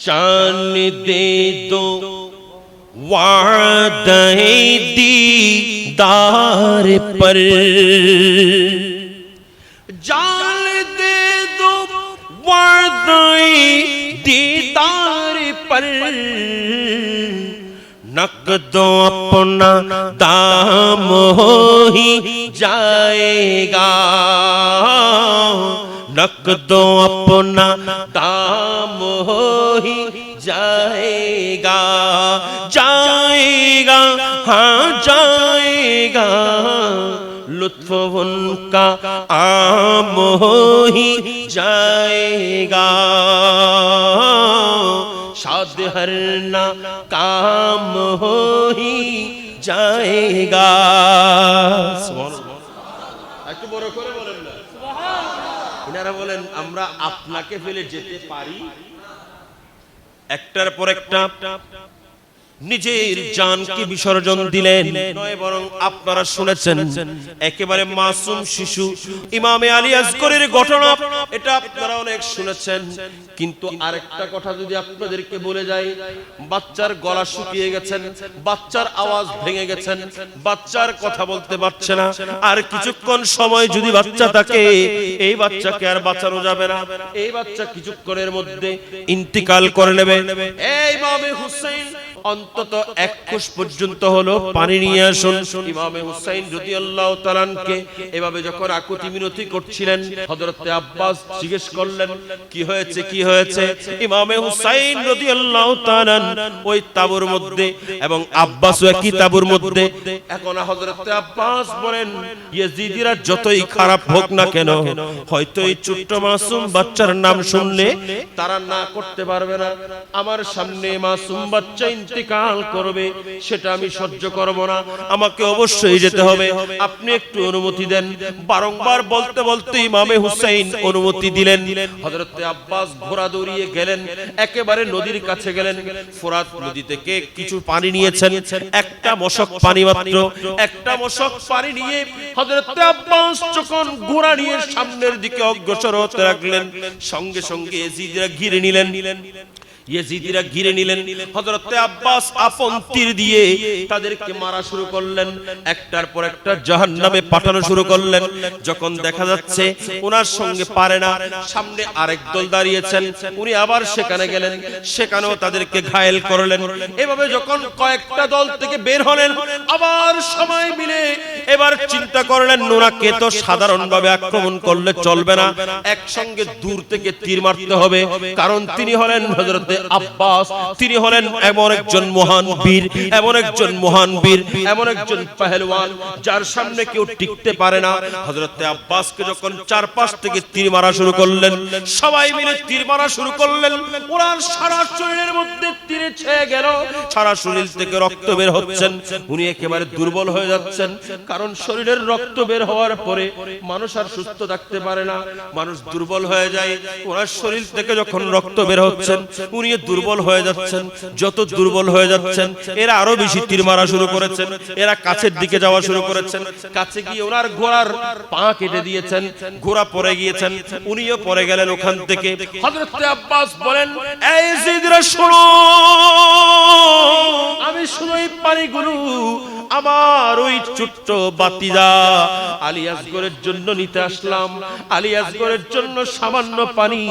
चांद दे दो वादे दीदार पर जान दे दो वादे दीदार पर नकदो अपना दाम हो ही जाएगा नकदो अपना दाम हो ही जाएगा जाएगा हाँ जाएगा लुत्फ उनका आम हो ही जाएगा शाद हर ना काम हो ही जाएगा এনারা বলেন আমরা আপনাকে ফেলে যেতে পারি একটার পর একটা নিজের জানকে বিসর্জন দিলেন। নয়, বরং আপনারা শুনেছেন, একেবারে মাসুম শিশু, ইমামে আলী আসগরের ঘটনা, এটা আপনারা অনেক শুনেছেন। কিন্তু আরেকটা কথা যদি আপনাদেরকে বলে যাই, বাচ্চার গলা শুকিয়ে গেছেন, বাচ্চার আওয়াজ ভেঙে গেছেন, বাচ্চার কথা বলতে পারছে না। আর কিছুক্ষণ সময় যদি বাচ্চা থাকে, এই বাচ্চাকে আর বাঁচানো যাবে না। এই বাচ্চা কিছুক্ষণের মধ্যে ইন্তিকাল করে নেবে। এই ইমামে হুসাইন অন্তত এক কোষ পর্যন্ত হলো, পানি নিয়ে আসুন। ইমামে হুসাইন রাদিয়াল্লাহু তাআলাকে এভাবে যখন আকুতি মিনতি করছিলেন, হযরতে আব্বাস জিজ্ঞেস করলেন, কি হয়েছে কি হয়েছে? ইমামে হুসাইন রাদিয়াল্লাহু তাআলা ওই তাবুর মধ্যে এবং আব্বাসও একই তাবুর মধ্যে। এখন হযরতে আব্বাস বলেন, ইয়েজিদিরা যতই খারাপ হোক না কেন, হয়তো এই ছোট্ট মাসুম বাচ্চার নাম শুনলে তারা না করতে পারবে না। আমার সামনে মাসুম বাচ্চা ইন্তেকাল করবে সেটা আমি সহ্য করব না। আমাকে অবশ্যই যেতে হবে। আপনি একটু অনুমতি দেন। বারংবার বলতে বলতে ইমামে হুসাইন অনুমতি দিলেন। হযরতে আব্বাস ঘোড়া দৌড়িয়ে গেলেন। একেবারে নদীর কাছে গেলেন। ফোরাত নদী থেকে কিছু পানি নিয়েছেন? একটা মশক পানি মাত্র। একটা মশক পানি নিয়ে হযরতে আব্বাস যখন ঘোড়া নিয়ে সামনের দিকে অগ্রসর হতে লাগলেন সঙ্গে সঙ্গে এজিদরা ঘিরে নিলেন। ইয়েজিদিরা ঘিরে নিলেন। হযরতে আব্বাস আপন তীর দিয়ে তাদেরকে মারা শুরু করলেন। একটার পর একটা জাহান্নামে পাঠানো শুরু করলেন। যখন দেখা যাচ্ছে ওনার সঙ্গে পারে না, সামনে আরেক দল দাঁড়িয়েছেন। উনি আবার সেখানে গেলেন, সেখানেও তাদেরকে ঘায়েল করলেন। এভাবে যখন কয়েকটা দল থেকে বের হলেন, আবার সময় মিলে এবার চিন্তা করলেন নোনাকে তো সাধারণভাবে আক্রমণ করলে চলবে না। একসঙ্গে দূর থেকে তীর মারতে হবে, কারণ তিনি হলেন হযরতে আব্বাস, তিনি হলেন এমন একজন মহান বীর, এমন একজন মহান বীর, এমন একজন পেহেলওয়ান, যার সামনে কেউ টিকতে পারে না। হযরতে আব্বাসকে যখন চারপাশ থেকে তীর মারা শুরু করলেন, সবাই মিলে তীর মারা শুরু করলেন। ওনার সারা শরীরের মধ্যে তীরে ছেয়ে গেল। সারা শরীর থেকে রক্ত বের হচ্ছেন। উনি একেবারে দুর্বল হয়ে যাচ্ছেন, কারণ শরীরের রক্ত বের হওয়ার পরে মানুষ আর সুস্থ থাকতে পারে না। মানুষ দুর্বল হয়ে যায়। ওনার শরীর থেকে যখন রক্ত বের হচ্ছেন উনি দুর্বল হয়ে যাচ্ছেন, যত দুর্বল হয়ে যাচ্ছেন, এরা আরও বেশি তীর মারা শুরু করেছেন, এরা কাছের দিকে যাওয়া শুরু করেছেন, কাছে গিয়ে ওনার ঘোড়ার পা কেটে দিয়েছেন, ঘোড়া পড়ে গিয়েছেন, উনিও পড়ে গেলেন ওখান থেকে। হযরত আব্বাস বলেন, এই জিদরা শোনো, আমি শুনোই পারি গুরু আমার ওই ছোট্ট বাতিদা। আলী আসগরের জন্য নিতে আসলাম, আলী আসগরের জন্য সামান্য পানি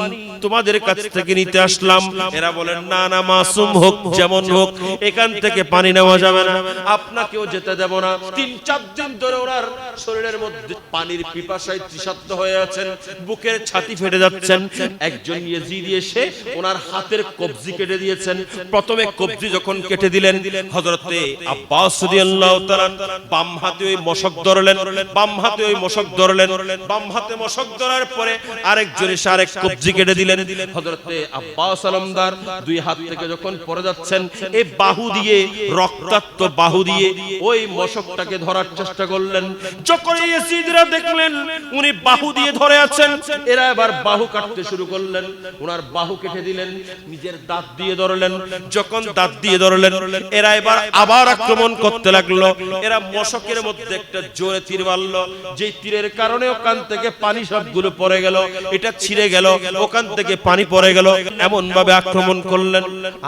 তোমাদের কাছ থেকে নিতে আসলাম। এরা বলেন, না না, মাসুম হোক, যেমন হোক, এখান থেকে পানি নেওয়া যাবে না। আপনাকেও যেতে দেব না। তিন, চার দিন ধরে ওনার শরীরের মধ্যে পানির পিপাসায় তৃষার্ত হয়ে আছেন, বুকের ছাতি ফেটে যাচ্ছেন। একজন ইয়েজিদি এসে ওনার হাতের কবজি কেটে দিয়েছেন। প্রথমে কবজি যখন কেটে দিলেন, হযরতে আব্বাস রাদিয়াল্লাহু তাআলা বাম হাতে ওই মশক ধরলেন, বাম হাতে ওই মশক ধরলেন, বাম হাতে মশক ধরার পরে আরেকজন এসে আরেক কবজি কেটে দিলেন। হযরতে আব্বাস আলমদার দুই হাত থেকে যখন পড়ে যাচ্ছেন, এই বাহু দিয়ে, রক্তাক্ত বাহু দিয়ে, ওই মশকটাকে ধরার চেষ্টা করলেন। যখন ইয়াসিদরা দেখলেন, উনি বাহু দিয়ে ধরে আছেন, এরা এবার বাহু কাটতে শুরু করলেন। ওনার বাহু কেটে দিলেন, নিজের দাঁত দিয়ে ধরলেন। যখন দাঁত দিয়ে ধরলেন, এরা এবার আবার আক্রমণ করতে লাগল। লাগল এরা মশকের মধ্যে একটা জোরে তীর মারলো। যে তীরের কারণে ওখান থেকে পানি সবগুলো পড়ে গেল, এটা ছিঁড়ে গেল, ওখান থেকে পানি পড়ে গেল। এমন ভাবে আক্রমণ করলেন।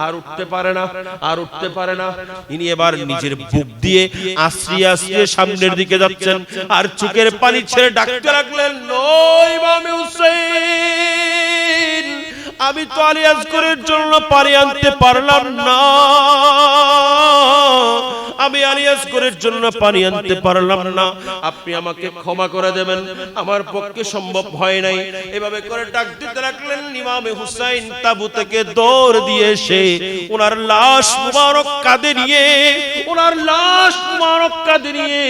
আর উঠতে পারে না আর উঠতে পারে না। ইনি এবার নিজের বুক দিয়ে আশ্রিয়ে আশ্রিয়ে সামনের দিকে যাচ্ছেন। আর চোখের পানি ছেড়ে ডাকতে হুসেইন আমি তো আলিয়াজ করে জন্য পানি আনতে পারলাম না। আমি আলী আসগরের জন্য পানি আনতে পারলাম না। আপনি আমাকে ক্ষমা করে দেবেন। আমার পক্ষে সম্ভব হয় নাই। এভাবে করে ডাক দিতে লাগলেন ইমামে হুসাইন তাবু থেকে দৌড় দিয়ে এসে ওনার লাশ মুবারক কাঁধে নিয়ে, ওনার লাশ মুবারক কাঁধে নিয়ে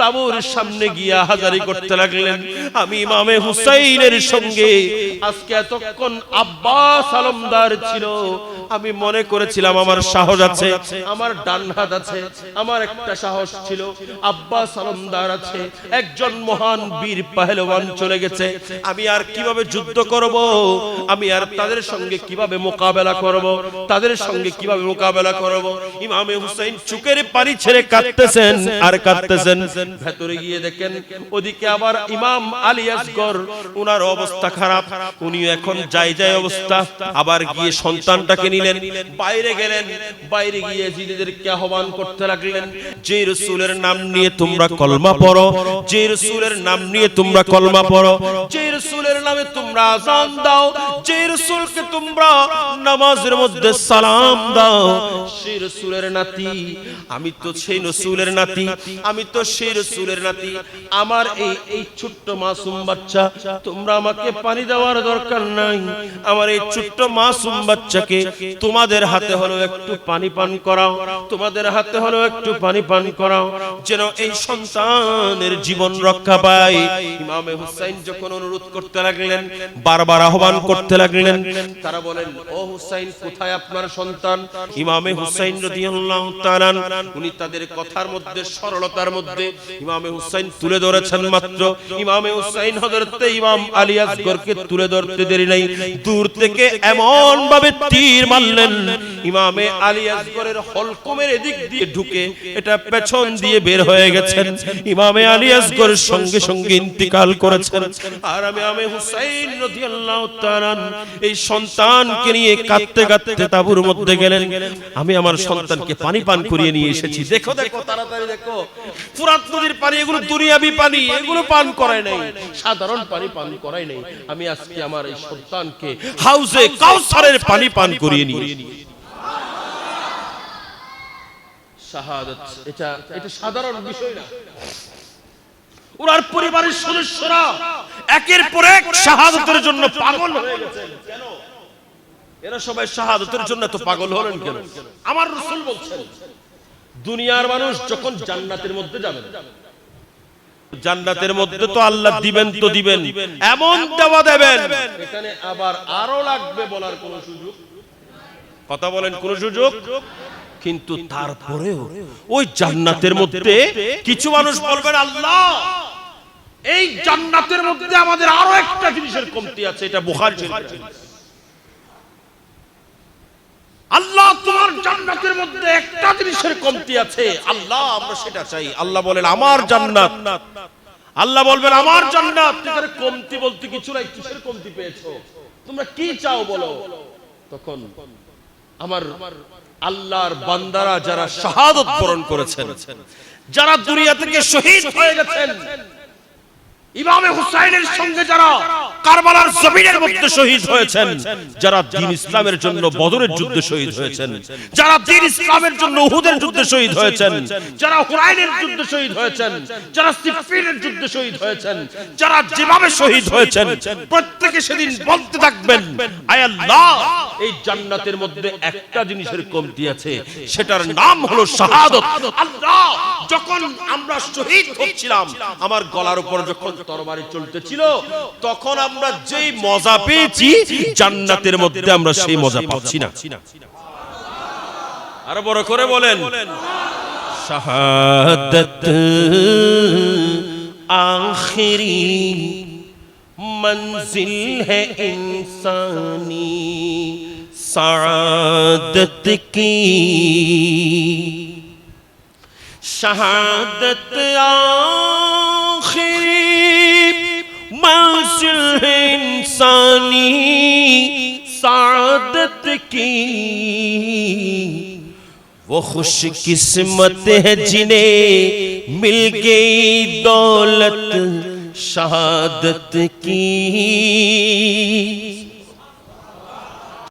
তাবুর সামনে গিয়া হাজারি করতে লাগলেন। আমি ইমামে হুসাইনের সঙ্গে আজকে এতক্ষণ আব্বাস আলমদার ছিল। আমি মনে করেছিলাম আমার সাহস আছে আমার ডান হাত আছে আমার একটা সাহস ছিল। আব্বাস আলমদার আছে একজন মহান বীর পাহলওয়ান চলে গেছে। আমি আর কীভাবে যুদ্ধ করব? আমি আর তাদের সঙ্গে কীভাবে মোকাবেলা করব? তাদের সঙ্গে কীভাবে মোকাবেলা করব? ইমামে হুসাইন চুকের পানি ছেড়ে কাঁদতেছেন আর কাঁদতেছেন। ভেতরে গিয়ে দেখেন, ওদিকে আবার ইমাম আলী আসগর, উনার অবস্থা খারাপ উনি এখন যাই যাই অবস্থা, আবার গিয়ে সন্তানটাকে নিলেন, বাইরে গেলেন, বাইরে গিয়ে জিদেরকে আহ্বান করতে লাগলেন যে রসুলের নাম নিয়ে তোমরা কলমা পড়ো যে রসুলের নাম নিয়ে তোমরা কলমা পড়ো যে রসুলের নামে তোমরা আজান দাও যে রসুলকে তোমরা নামাজের মধ্যে সালাম দাও, সেই রসুলের নাতি, আমি তো সেই রসুলের নাতি, আমি তো সেই রসুলের নাতি, আমার এই এই ছোট্ট মাসুম বাচ্চা, তোমরা আমাকে পানি দেওয়ার দরকার নাই। আমার এই ছোট্ট মাসুম বাচ্চাকে তোমাদের হাতে হলো একটু পানি পান করাও, তোমাদের হাতে হলো একটু পানি পান করাও, যেন এই সন্তানের জীবন রক্ষা পায়। ইমামে হুসাইন যখন অনুরোধ করতে লাগলেন, বারবার আহ্বান করতে লাগলেন, তারা বলেন, ও হুসাইন, কোথায় আপনার সন্তান? ইমামে হুসাইন রাদিয়াল্লাহু তাআলা, উনি তাদের কথার মধ্যে, সরলতার মধ্যে ইমামে হুসাইন তুলে ধরেছেন মাত্র। ইমামে হুসাইন হযরত ইমাম আলী আসগরকে তুলে ধরতে দেরি নাই। দূর থেকে এমন ভাবে তীর মারলেন। ইমামে আলী আসগরের হলকমের এদিক দিয়ে ঢুকে এটা পেছন দিয়ে বের হয়ে গেছেন। ইমামে আলী আসগর সঙ্গে সঙ্গে ইন্তিকাল করেছেন। আর আমি আমি হুসাইন রাদিয়াল্লাহু তাআলা এই সন্তানকে নিয়ে কাঁদতে কাঁদতে তাবুর মধ্যে গেলেন। আমি আমার সন্তানকে পানি পান করিয়ে নিয়ে এসেছি। দেখো দেখো, তাড়াতাড়ি দেখো। ফুরাত নদীর পানি এগুলো দুনিয়াবি পানি এগুলো পান করায় নাই। সাধারণ পানি পান করায় নাই। আমি আজকে আমার এই সন্তানকে হাউসে কাউসারের পানি পান করিয়ে নিয়ে। শাহাদাত এটা এটা সাধারণ বিষয় না। ওনার পরিবারের সদস্যরা একের পর এক শাহাদাতের জন্য পাগল হয়ে কেন? এরা সবাই শাহাদাতের জন্য তো পাগল হলেন কেন? আমার রাসূল বলছেন দুনিয়ার মানুষ যখন জান্নাতের মধ্যে যাবেন জান্নাতের মধ্যে তো আল্লাহ দিবেন তো দিবেন। এমন দেওয়া দেবেন। এখানে আবার আরও লাগবে বলার কোন সুযোগ? কথা বলেন কোন সুযোগ? কিন্তু তারপরেও ওই জান্নাতের মধ্যে কিছু মানুষ বলবেন আল্লাহ এই জান্নাতের মধ্যে আমাদের আরও একটা জিনিসের কমতি আছে এটা বুখারী আল্লাহ তোমার জান্নাতের মধ্যে একটা জিনিসের কমতি আছে। আল্লাহ, আমরা সেটা চাই। আল্লাহ বলেন, আমার জান্নাত। আল্লাহ বলবেন, আমার জান্নাত। এখানে কমতি বলতে কিছু নাই, কিসের কমতি পেয়েছ? তোমরা কি চাও বলো? তখন আমার আল্লাহর বান্দারা যারা শাহাদত বরণ করেছেন, যারা দুনিয়া থেকে শহীদ হয়ে গেছেন ইমামে হুসাইনের সঙ্গে যারা কারবালার জমিনের মধ্যে শহীদ হয়েছেন যারা দ্বীন ইসলামের জন্য বদরের যুদ্ধে শহীদ হয়েছেন যারা দ্বীন ইসলামের জন্য উহুদের যুদ্ধে শহীদ হয়েছেন যারা হুনাইনের যুদ্ধে শহীদ হয়েছেন যারা সিফিনের যুদ্ধে শহীদ হয়েছেন যারা যেভাবে শহীদ হয়েছেন প্রত্যেকে সেদিন বলতে থাকবেন আয় আল্লাহ এই জান্নাতের মধ্যে একটা জিনিসের কমতি আছে সেটার নাম হলো শাহাদত। আল্লাহ যখন আমরা শহীদ হচ্ছিলাম আমার গলার উপর যখন তরবারি চলতেছিল তখন আমরা যেই মজা পেয়েছি জান্নাতের মধ্যে আমরা সেই মজা পাচ্ছি না। আরও বড় করে বলেন শাহাদত আখিরি منزل ہے انسانی سعادت کی شہادت آ نشانی سعادت کی۔ وہ خوش قسمت ہے جنہیں مل گئی دولت شہادت کی۔